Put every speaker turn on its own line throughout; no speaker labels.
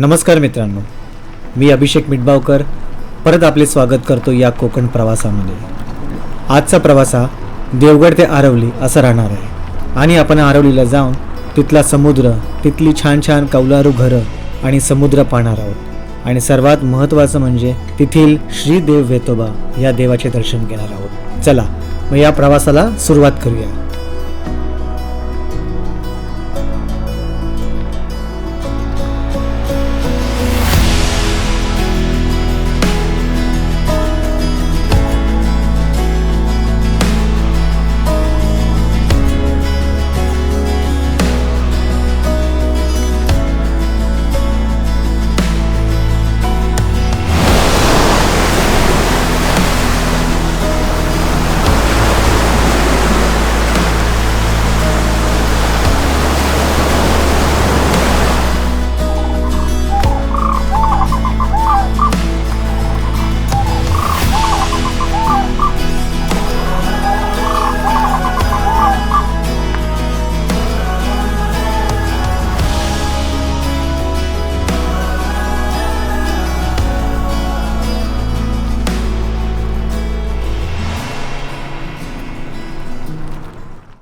नमस्कार मित्रांनो मी अभिषेक मिटबावकर. परत आपले स्वागत करतो या कोकण प्रवासामध्ये. आजचा प्रवास हा देवगड ते आरवली असा राहणार आहे. आणि आपण आरवलीला जाऊन तिथला समुद्र तिथली छान छान कौलारू घरं आणि समुद्र पाहणार आहोत. आणि सर्वात महत्त्वाचं म्हणजे तेथील श्रीदेव वेतोबा या देवाचे दर्शन घेणार आहोत. चला मग या प्रवासाला सुरुवात करूया.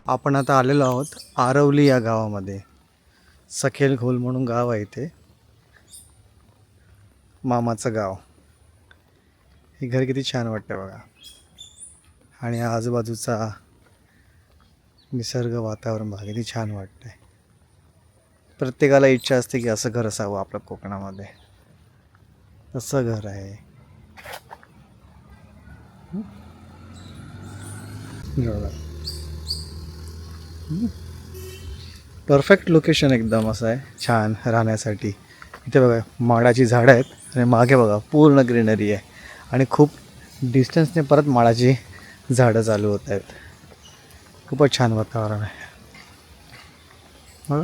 आपण आता आलेलो आहोत आरवली या गावामध्ये. सखेल खोल म्हणून गाव आहे इथे. मामाचं गाव. हे घर किती छान वाटतं बघा. आणि आजूबाजूचा निसर्ग वातावरण बघा किती छान वाटतंय. प्रत्येकाला इच्छा असते की असं घर असावं आपलं कोकणामध्ये. तसं घर आहे. हं? परफेक्ट लोकेशन एकदम असं आहे. छान राहण्यासाठी. इथे बघा माडाची झाडं आहेत आणि मागे बघा पूर्ण ग्रीनरी आहे. आणि खूप डिस्टन्सने परत माडाची झाडं चालू होत आहेत. खूपच छान वातावरण आहे. बघा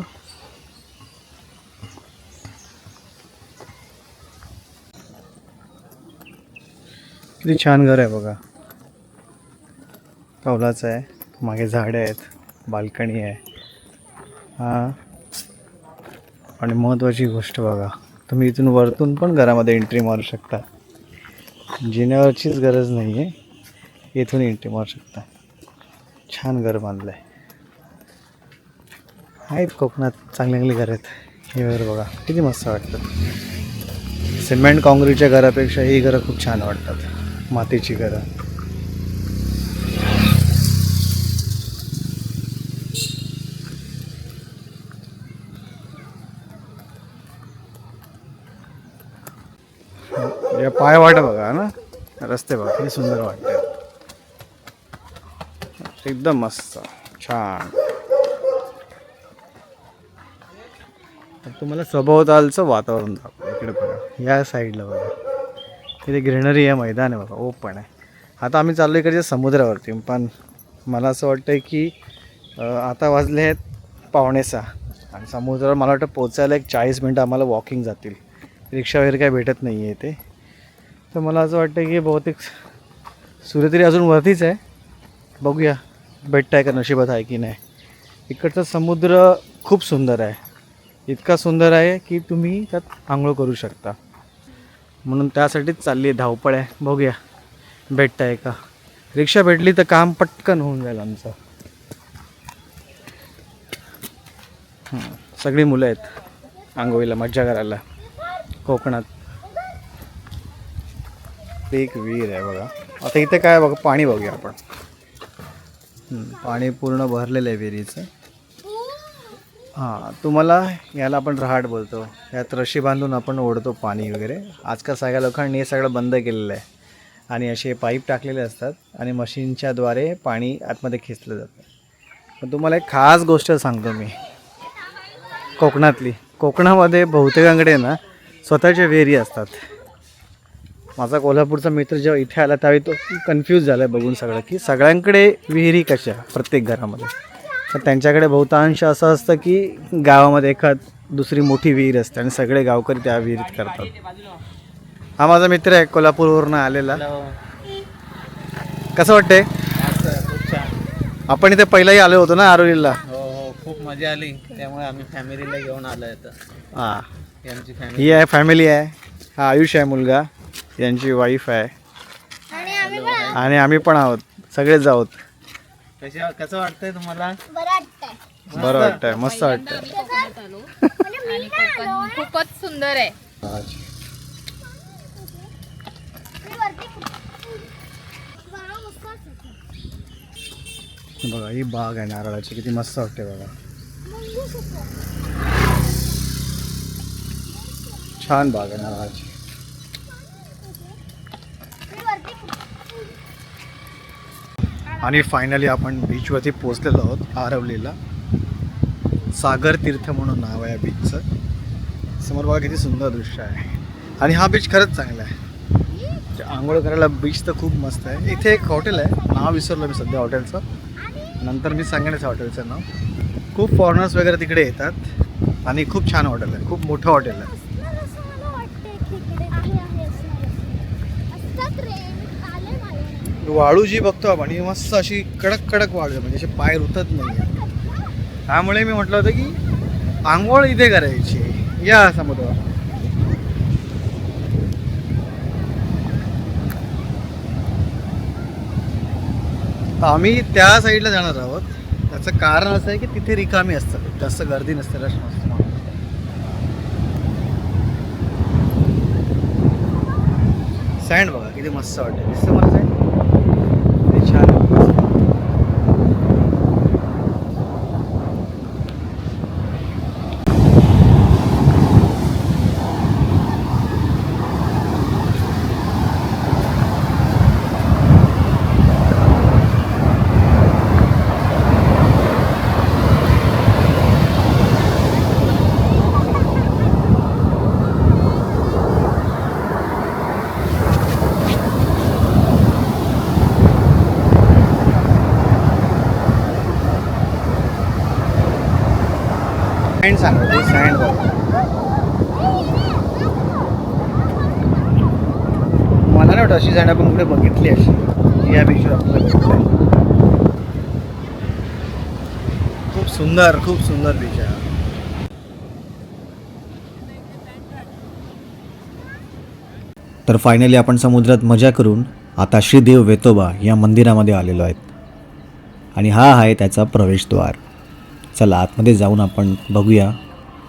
किती छान घर आहे बघा. कौलाचं आहे. मागे झाडं आहेत. बाल्कनी आहे. हां. आणि महत्त्वाची गोष्ट बघा तुम्ही इथून वरतून पण घरामध्ये एंट्री मारू शकता. जिन्यावरचीच गरज नाही आहे इथून एंट्री मारू शकता. छान घर बांधलं आहे आहेत कोकणात चांगले चांगली घर आहेत. हे घर बघा किती मस्त वाटतं. सिमेंट काँक्रीटच्या घरापेक्षा ही घरं खूप छान वाटतात. मातीची घरं या पाय वाट बघा ना? रस्ते बघा किती सुंदर वाटते एकदम मस्त छान. तुम्हाला सभोवतालचं वातावरण दाखवतो इकडे बघा या साईडला बघा. इथे ग्रीनरी आहे मैदान आहे बघा ओपन आहे. आता आम्ही चाललो इकडच्या समुद्रावरती पण मला असं वाटतं की आता वाजले आहेत पावणेसहा आणि समुद्रावर मला वाटतं पोचायला एक चाळीस मिनटं आम्हाला वॉकिंग जातील. रिक्षा वगैरे काय भेटत नाही आहे ते तर मला असं वाटतं की बहुतेक सूर्य तरी अजून वरतीच आहे. बघूया भेटत आहे का नशिबात आहे की नाही. इकडचा समुद्र खूप सुंदर आहे. इतका सुंदर आहे की तुम्ही त्यात आंघोळ करू शकता. म्हणून त्यासाठीच चालली आहे धावपळ आहे. बघूया भेटत आहे का. रिक्षा भेटली तर काम पटकन होऊन जाईल आमचं. सगळी मुलं आहेत आंघोळीला मज्जा करायला. कोकणात. ते एक विहीर आहे बघा. आता इथे काय बघा पाणी बघूया आपण. पाणी पूर्ण भरलेलं आहे विहिरीचं. हां तुम्हाला याला आपण रहाट बोलतो. यात रशी बांधून आपण ओढतो पाणी वगैरे. आजकाल सगळ्या लोकांनी हे सगळं बंद केलेलं आहे. आणि असे पाईप टाकलेले असतात आणि मशीनच्याद्वारे पाणी आतमध्ये खेचलं जातं. पण तुम्हाला एक खास गोष्ट सांगतो मी. कोकणातली. कोकणामध्ये बहुतेकांकडे ना स्वतःच्या विहिरी असतात. माझा कोल्हापूरचा मित्र जेव्हा इथे आला त्यावेळी तो कन्फ्यूज झाला आहे बघून सगळं की सगळ्यांकडे विहिरी कशा प्रत्येक घरामध्ये? तर त्यांच्याकडे बहुतांश असं असतं की गावामध्ये एखाद दुसरी मोठी विहीर असते आणि सगळे गावकरी त्या विहिरीत करतात. हा माझा मित्र आहे कोल्हापूरवरून आलेला. कसं वाटतंय? आपण इथे पहिलाही आलो होतो ना आरोलीला?
हो हो खूप मजा आली. त्यामुळे आम्ही फॅमिलीला घेऊन आलो इथं
हां.
ही आहे फॅमिली आहे. हा आयुष आहे मुलगा. यांची वाईफ आहे.
आणि आम्ही पण
आणि आम्ही पण आहोत. सगळेच आहोत.
कशा कसं वाटतंय तुम्हाला?
बरं वाटतंय.
मस्त वाटतंय.
खूपच सुंदर आहे.
बघा ही बाग आहे नारळाची. किती मस्त वाटते बघा. छान बाग आहे नारळाची
मी वरती
आणि फायनली आपण बीचवरती पोचलेलो आहोत आरवलीला. सागर तीर्थ म्हणून नाव आहे या बीचचं समोर बघा किती सुंदर दृश्य आहे. आणि हा बीच खरंच चांगला आहे. आंघोळ करायला बीच तर खूप मस्त आहे. इथे एक हॉटेल आहे. नाव विसरलो मी सध्या हॉटेलचं नंतर मी सांगण्याचं हॉटेलचं नाव. खूप फॉरेनर्स वगैरे तिकडे येतात. आणि खूप छान हॉटेल आहे. खूप मोठं हॉटेल आहे
असणार असं मला वाटतंय की इकडे आहे आहे असणार असं. असतात रे मी आले माझ्या
वाळू जी बघतो आपण ही मस्त अशी कडक कडक वाळू आहे म्हणजे असे पाय रुतत नाही त्यामुळे मी म्हटलं होतं की आंघोळ इथे करायची. या समुद्र तर आम्ही त्या साईडला जाणार आहोत. त्याचं कारण असं आहे की तिथे रिकामी असतं जास्त गर्दी नसते रश नसतो सँड बघा किती मस्त वाटते दिसतं मला सँड किती छान आहे. सँड सांगा मला नाही वाटत अशी सँड आपण कुठे बघितली अशी. या बीचवर आपल्याला खूप सुंदर खूप सुंदर बीच आहे. तर फायनली आपण समुद्रात मजा करून आता श्रीदेव वेतोबा या मंदिरामध्ये आलेलो आहेत. आणि हा आहे त्याचा प्रवेशद्वार. चला आतमध्ये जाऊन आपण बघूया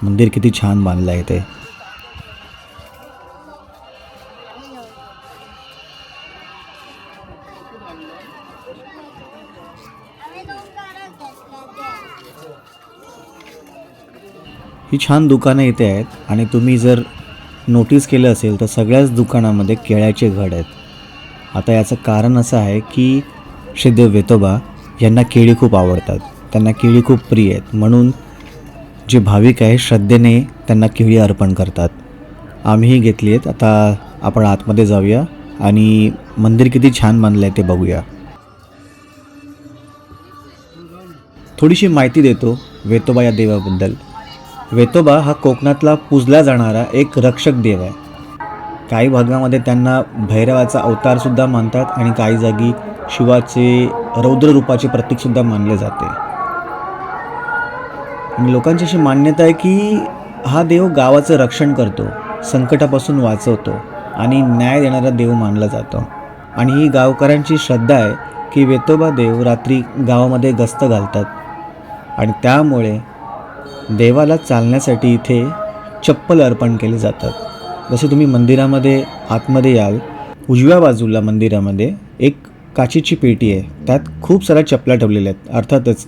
मंदिर किती छान बांधलं आहे ते. ही छान दुकानं इथे आहेत आणि तुम्ही जर नोटीस केलं असेल तर सगळ्याच दुकानामध्ये केळ्याचे घड आहेत. आता याचं कारण असं आहे की श्रीदेव वेतोबा यांना केळी खूप आवडतात. त्यांना केळी खूप प्रिय आहेत. म्हणून जे भाविक आहे श्रद्धेने त्यांना केळी अर्पण करतात. आम्हीही घेतली आहेत. आता आपण आतमध्ये जाऊया आणि मंदिर किती छान बांधलं आहे ते बघूया. थोडीशी माहिती देतो वेतोबा या देवाबद्दल. वेतोबा हा कोकणातला पूजला जाणारा एक रक्षक देव आहे. काही भागामध्ये त्यांना भैरवाचा अवतारसुद्धा मानतात आणि काही जागी शिवाचे रौद्र रूपाचे प्रतीकसुद्धा मानले जाते. आणि लोकांची अशी मान्यता आहे की हा देव गावाचं रक्षण करतो संकटापासून वाचवतो आणि न्याय देणारा देव मानला जातो. आणि ही गावकऱ्यांची श्रद्धा आहे की वेतोबा देव रात्री गावामध्ये गस्त घालतात. आणि त्यामुळे देवाला चालण्यासाठी इथे चप्पल अर्पण केले जातात. जसे तुम्ही मंदिरामध्ये आतमध्ये याल उजव्या बाजूला मंदिरामध्ये एक काचेची पेटी आहे. त्यात खूप साऱ्या चपला ठेवलेल्या आहेत. अर्थातच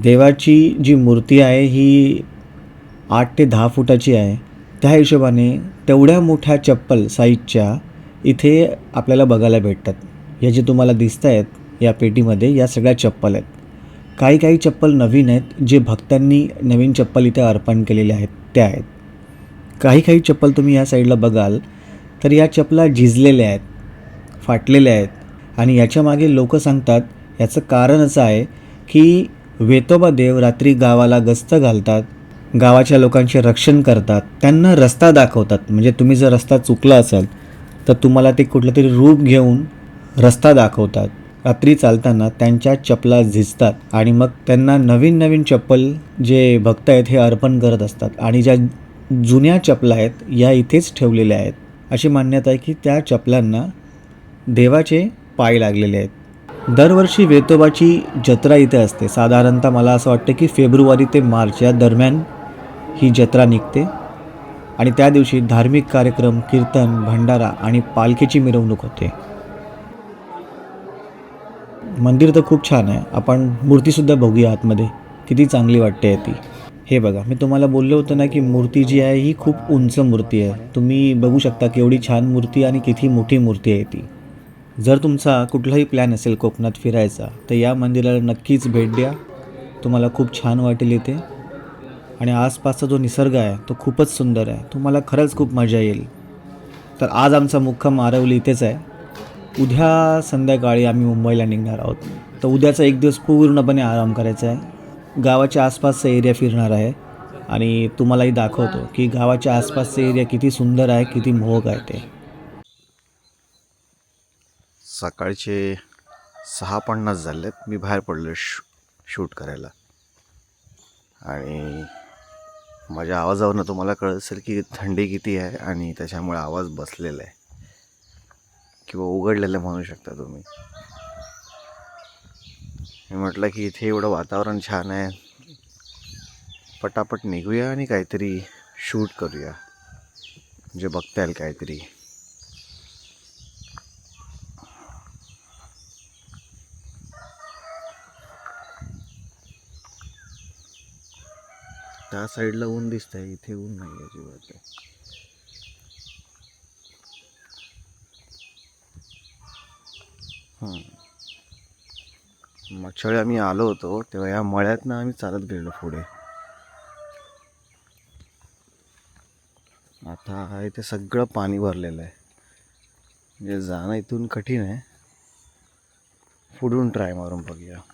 देवाची जी मूर्ती आहे ही आठ ते दहा फुटाची आहे. त्या हिशोबाने तेवढ्या मोठ्या चप्पल साईजच्या इथे आपल्याला बघायला भेटतात. या जे तुम्हाला दिसत आहेत या पेटीमध्ये या सगळ्या चप्पल आहेत. काही काही चप्पल नवीन आहेत जे भक्तांनी नवीन चप्पल इथे अर्पण केलेल्या आहेत त्या आहेत. काही काही चप्पल तुम्ही या साईडला बघाल तर या चपला झिजलेल्या आहेत फाटलेल्या आहेत. आणि याच्यामागे लोक सांगतात याचं कारण असं आहे की वेतोबा देव रात्री गावाला गस्त घालतात गावाच्या लोकांचे रक्षण करतात त्यांना रस्ता दाखवतात. म्हणजे तुम्ही जर रस्ता चुकला असाल तर तुम्हाला ते कुठलं तरी रूप घेऊन रस्ता दाखवतात. रात्री चालताना त्यांच्या चपला झिजतात आणि मग त्यांना नवीन नवीन चप्पल जे भक्त आहेत हे अर्पण करत असतात. आणि ज्या जुन्या चपला आहेत या इथेच ठेवलेल्या आहेत. अशी मान्यता आहे की त्या चपलांना देवाचे पाय लागलेले आहेत. दरवर्षी वेतोबाची जत्रा इथे असते. साधारणतः मला असं वाटतं की फेब्रुवारी ते मार्च या दरम्यान ही जत्रा निघते. आणि त्या दिवशी धार्मिक कार्यक्रम कीर्तन भंडारा आणि पालखीची मिरवणूक होते. मंदिर तर खूप छान आहे. आपण मूर्तीसुद्धा बघूया आतमध्ये. किती चांगली वाटते ती. हे बघा मी तुम्हाला बोललो होतं ना की मूर्ती जी आहे ही खूप उंच मूर्ती आहे. तुम्ही बघू शकता केवढी छान मूर्ती आणि किती मोठी मूर्ती आहे ती. जर तुमचा कुठलाही प्लॅन असेल कोकणात फिरायचा तर या मंदिराला नक्कीच भेट द्या. तुम्हाला खूप छान वाटेल इथे. आणि आसपासचा जो निसर्ग आहे तो खूपच सुंदर आहे. तुम्हाला खरंच खूप मजा येईल. तर आज आमचा मुक्काम आरवली इथेच आहे. उद्या संध्याकाळी आम्ही मुंबईला निघणार आहोत. तर उद्याचा एक दिवस पूर्णपणे आराम करायचा आहे. गावाच्या आसपासचा एरिया फिरणार आहे. आणि तुम्हालाही दाखवतो की गावाच्या आसपासचा एरिया किती सुंदर आहे किती मोहक आहे ते.
सकाळचे सहा पन्नास झालेत. मी बाहेर पडलो शू शूट करायला. आणि माझ्या आवाजावरनं तुम्हाला कळत असेल की थंडी किती आहे आणि त्याच्यामुळे आवाज बसलेला आहे. किंवा उघडलेलं म्हणू शकता तुम्ही. मी म्हटलं की इथे एवढं वातावरण छान आहे. पटापट निघूया आणि काहीतरी शूट करूया. म्हणजे बघता येईल काहीतरी. त्या साईडला ऊन दिसतंय इथे ऊन नाही अजिबात. हं. आम्ही आलो होतो तेव्हा या मळ्यातनं आम्ही चालत गेलो पुढे. आता इथे सगळं पाणी भरलेलं आहे. म्हणजे जाणं इथून कठीण आहे. पुढून ट्राय मारून बघूया.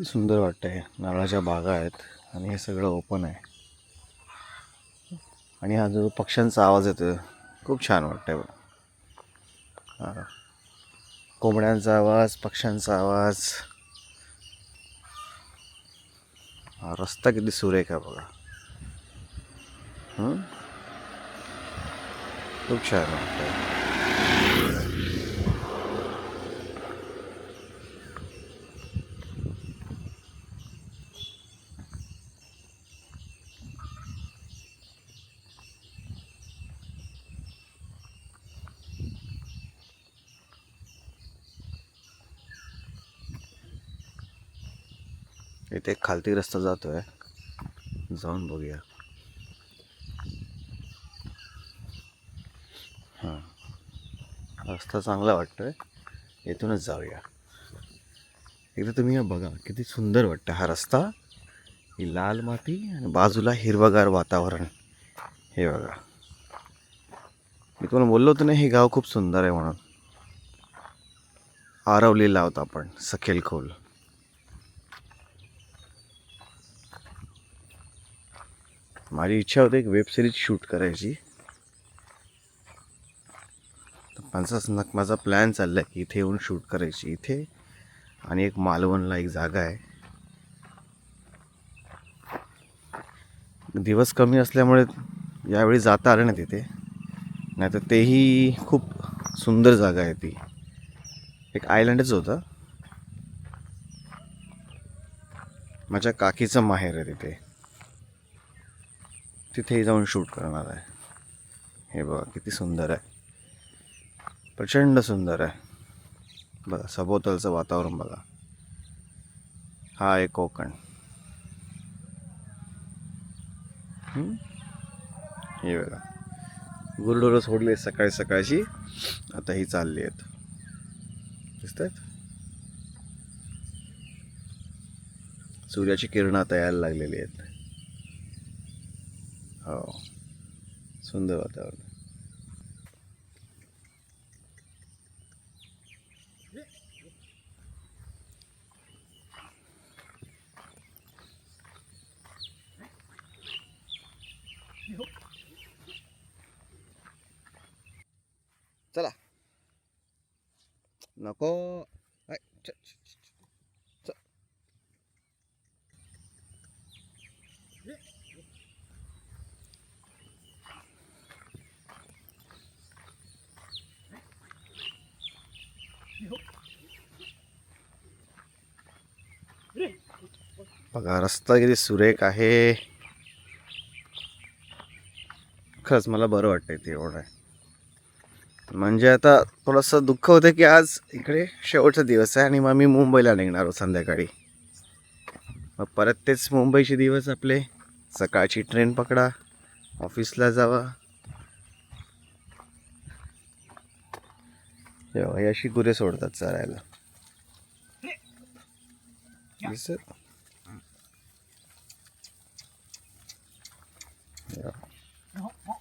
किती सुंदर वाटतंय. नारळाच्या बागा आहेत आणि हे सगळं ओपन आहे. आणि हा जो पक्ष्यांचा आवाज येतो खूप छान वाटतंय बघा. कोंबड्यांचा आवाज पक्ष्यांचा आवाज. हा रस्ता किती सुरेख आहे बघा. खूप छान वाटतंय इथे एक खालती रस्ता जातोय. जाऊन बघूया. हां. रस्ता चांगला वाटतोय. इथूनच जाऊया. एकदा तुम्ही बघा किती सुंदर वाटतं हा रस्ता. ही लाल माती आणि बाजूला हिरवगार वातावरण. हे बघा. मी तुम्हाला बोललो होतो ना हे गाव खूप सुंदर आहे म्हणून. आरवलेला आहोत आपण सखेल खोल. माझी इच्छा होती एक वेब सिरीज शूट करायची तर माझा प्लॅन चालला आहे की इथे येऊन शूट करायची इथे आणि एक मालवणला एक जागा आहे दिवस कमी असल्यामुळे यावेळी जाता आलं ना तिथे। नाही तर तेही खूप सुंदर जागा आहे ती। एक आयलंडच होतं। माझ्या काकीचं माहेर आहे तिथे। तिथेही जाऊन शूट करणार आहे. हे बघा किती सुंदर आहे. प्रचंड सुंदर आहे. बघा सभोवतालचं वातावरण बघा. हा आहे कोकण. हे बघा. गुरुडोरं सोडले सकाळी सकाळची. आता ही चालली आहेत. दिसत आहेत सूर्याची किरणं आता यायला लागलेली आहेत. हो सुंदर वातावरण चला नको बघा रस्ता किती सुरेख आहे. खरंच मला बरं वाटतं ते एवढं. आहे म्हणजे आता थोडंसं दुःख होतं की आज इकडे शेवटचा दिवस आहे आणि मग मी मुंबईला निघणार आहोत संध्याकाळी. मग परत तेच मुंबईचे दिवस आपले. सकाळची ट्रेन पकडा ऑफिसला जावा. अशी गुरे सोडतात चरायला दिसत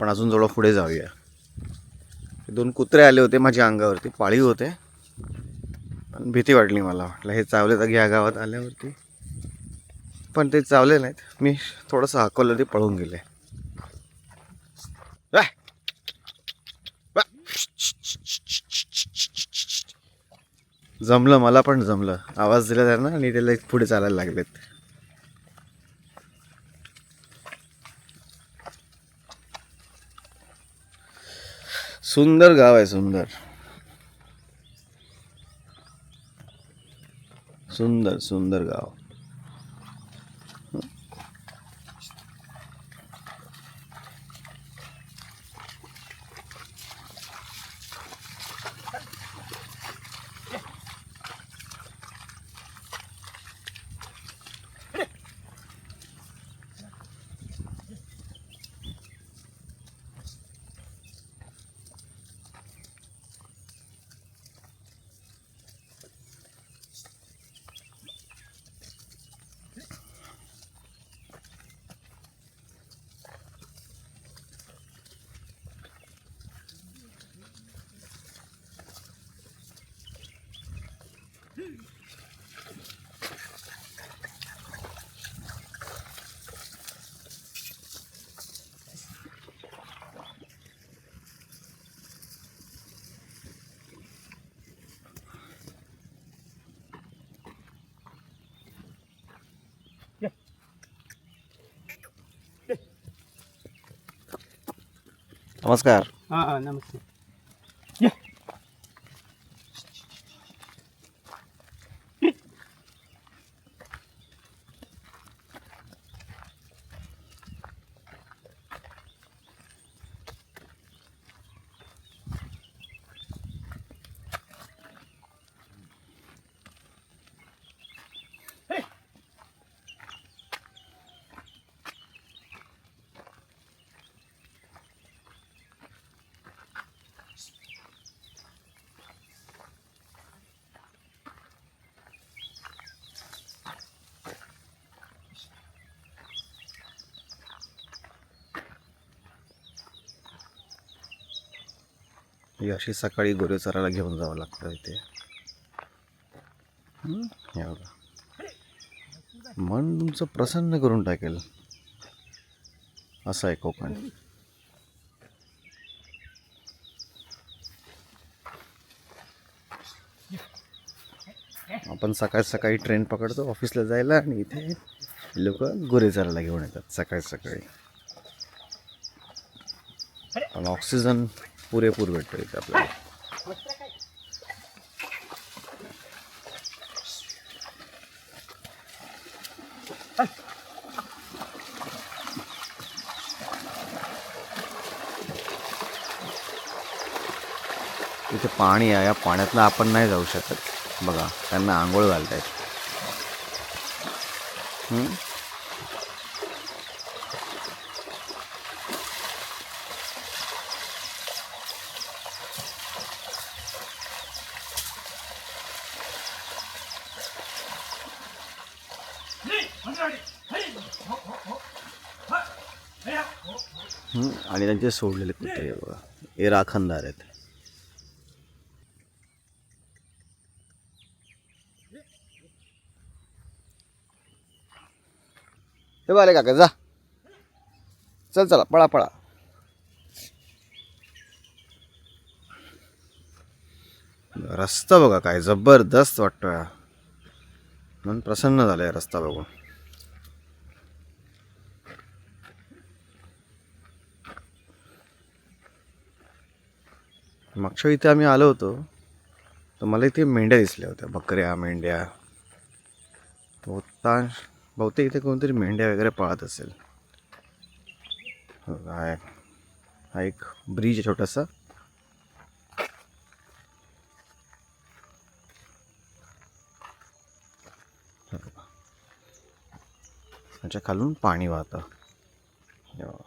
पण अजून जवळ पुढे जाऊया. दोन कुत्रे आले होते माझ्या अंगावरती पाळीव होते. पण भीती वाटली मला वाटलं हे चावले तर घ्या गावात आल्यावरती. पण ते चावले नाहीत. मी थोडंसं हाकवलं ते पळून गेले. जमलं मला पण जमलं. आवाज दिला त्यांना आणि त्याला पुढे चालायला लागलेत. सुंदर गाव आहे सुंदर. सुंदर सुंदर गाव. नमस्कार.
हां हां नमस्ते. या.
ही अशी सकाळी गोरे चरायला घेऊन जावं लागतं इथे. बघा. मन तुमचं प्रसन्न करून टाकेल. असं आहे कोकण. आपण सकाळी सकाळी ट्रेन पकडतो ऑफिसला जायला आणि इथे लोक गोरे चरायला घेऊन येतात सकाळी सकाळी. पण ऑक्सिजन पुरेपूर भेटतो इथे आपल्याला. इथे पाणी आहे या पाण्यातनं आपण नाही जाऊ शकत. बघा त्यांना आंघोळ घालतायत हं? हं, आणि त्यांचे सोडलेले कुत्रे. बघा हे राखणदार आहेत. हे बाले काका जा. चल चला पळा पळा. रस्ता बघा काय जबरदस्त वाटतोय मन प्रसन्न झालंय रस्ता बघून. मागच्या इथे आम्ही आलो होतो तर मला इथे मेंढ्या दिसल्या होत्या बकऱ्या मेंढ्या. बहुतांश बहुतेक इथे कोणतरी मेंढ्या वगैरे पाळत असेल. काय हा एक- ब्रिज आहे छोटासा. अच्छा त्याच्या खालून पाणी वाहतं हे बघा.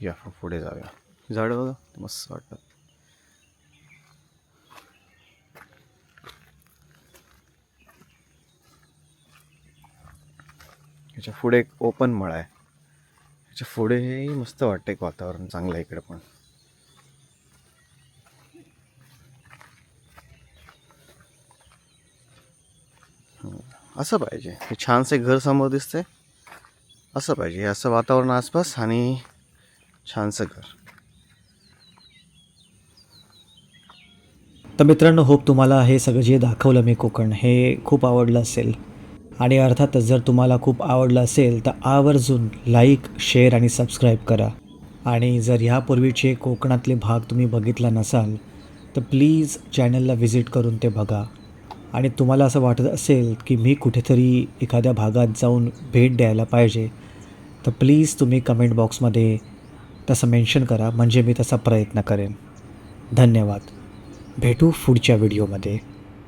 या पुढे जाऊया. झाडं बघा मस्त वाटतात ह्याच्या पुढे एक ओपन मळा आहे. ह्याच्या पुढेही मस्त वाटतं एक वातावरण चांगलं आहे इकडे पण. असं पाहिजे. हे छानसे घर समोर दिसते असं पाहिजे. हे असं वातावरण आसपास आणि छानसं घर
तर मित्रांनो होप तुम्हाला हे सगळं जे दाखवलं मी कोकण हे खूप आवडलं असेल. आणि अर्थातच जर तुम्हाला खूप आवडलं असेल तर आवर्जून लाईक शेअर आणि सबस्क्राईब करा. आणि जर ह्यापूर्वीचे कोकणातले भाग तुम्ही बघितला नसाल तर प्लीज चॅनलला व्हिजिट करून ते बघा. आणि तुम्हाला असं वाटत असेल की मी कुठेतरी एखाद्या भागात जाऊन भेट द्यायला पाहिजे तर प्लीज तुम्ही कमेंट बॉक्समध्ये तसं मेन्शन करा म्हणजे मी तसा प्रयत्न करेन. धन्यवाद. भेटू पुढच्या व्हिडिओमध्ये.